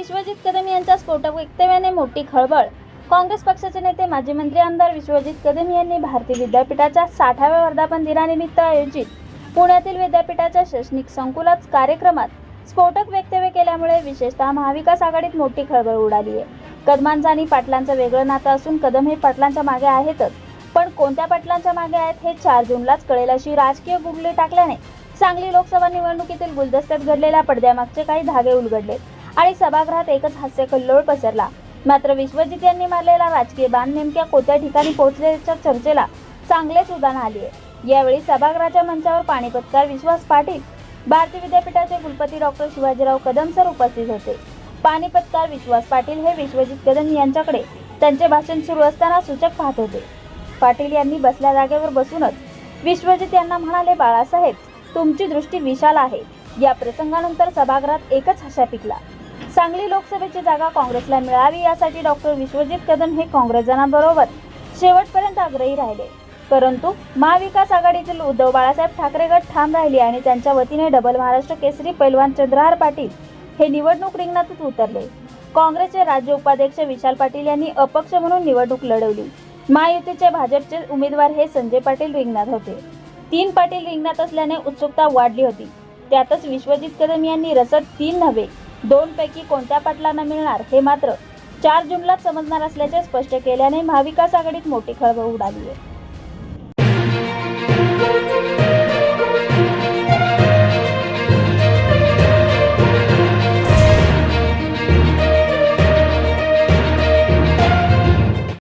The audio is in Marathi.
विश्वजित कदम यांच्या स्फोटक वक्तव्याने मोठी खळबळ. काँग्रेस पक्षाचे नेते माजी मंत्री आमदार विश्वजित कदम यांनी भारतीय विद्यापीठाच्या साठाव्या वर्धापन दिनानिमित्त आयोजित पुण्यातील विद्यापीठाच्या शैक्षणिक संकुलात कार्यक्रमात स्फोटक वक्तव्य केल्यामुळे विशेषतः महाविकास आघाडीत मोठी खळबळ उडाली आहे. कदमांचं आणि पाटलांचं वेगळं नातं असून कदम हे पाटलांच्या मागे आहेतच. पण कोणत्या पाटलांच्या मागे आहेत हे चार जूनलाच कळेल अशी राजकीय गुगले टाकल्याने सांगली लोकसभा निवडणुकीतील गुलदस्त्यात घडलेल्या पडद्यामागचे काही धागे उलगडले. आणि सभागृहात एकच हास्य कल्लोळ पसरला. मात्र विश्वजित यांनी मारलेला राजकीय बाण नेमक्या कोणत्या ठिकाणी पोहोचल्याच्या चर्चेला चांगलेच उदाहरण आले आहे यावेळी सभागृहाच्या मंचावर पाणीपतकार विश्वास पाटील भारतीय विद्यापीठाचे कुलपती डॉक्टर शिवाजीराव कदम सर उपस्थित होते. पाणीपतकार विश्वास पाटील हे विश्वजित कदम यांच्याकडे त्यांचे भाषण सुरू असताना सूचक पाहत होते. पाटील यांनी बसल्या जागेवर बसूनच विश्वजित यांना म्हणाले बाळासाहेब तुमची दृष्टी विशाल आहे. या प्रसंगानंतर सभागृहात एकच हशा पिकला. सांगली लोकसभेची जागा काँग्रेसला मिळावी यासाठी डॉक्टर विश्वजित कदम हे काँग्रेसजनांबरोबर शेवटपर्यंत आग्रही राहिले. परंतु महाविकास आघाडीतील उद्धव बाळासाहेब ठाकरे गट ठाम राहिले आणि त्यांच्या वतीने डबल महाराष्ट्र केसरी पैलवान चंद्रहार पाटील हे निवडणूक रिंगणातच उतरले. काँग्रेसचे राज्य उपाध्यक्ष विशाल पाटील यांनी अपक्ष म्हणून निवडणूक लढवली. महायुतीचे भाजपचे उमेदवार हे संजय पाटील रिंगणात होते. तीन पाटील रिंगणात असल्याने उत्सुकता वाढली होती. त्यातच विश्वजित कदम यांनी रसद तीन नव्हे दोन पैकी कोणत्या पाटलांना मिळणार हे मात्र चार जूनलाच समजणार असल्याचे स्पष्ट केल्याने महाविकास आघाडीत मोठी खळबळ उडाली आहे.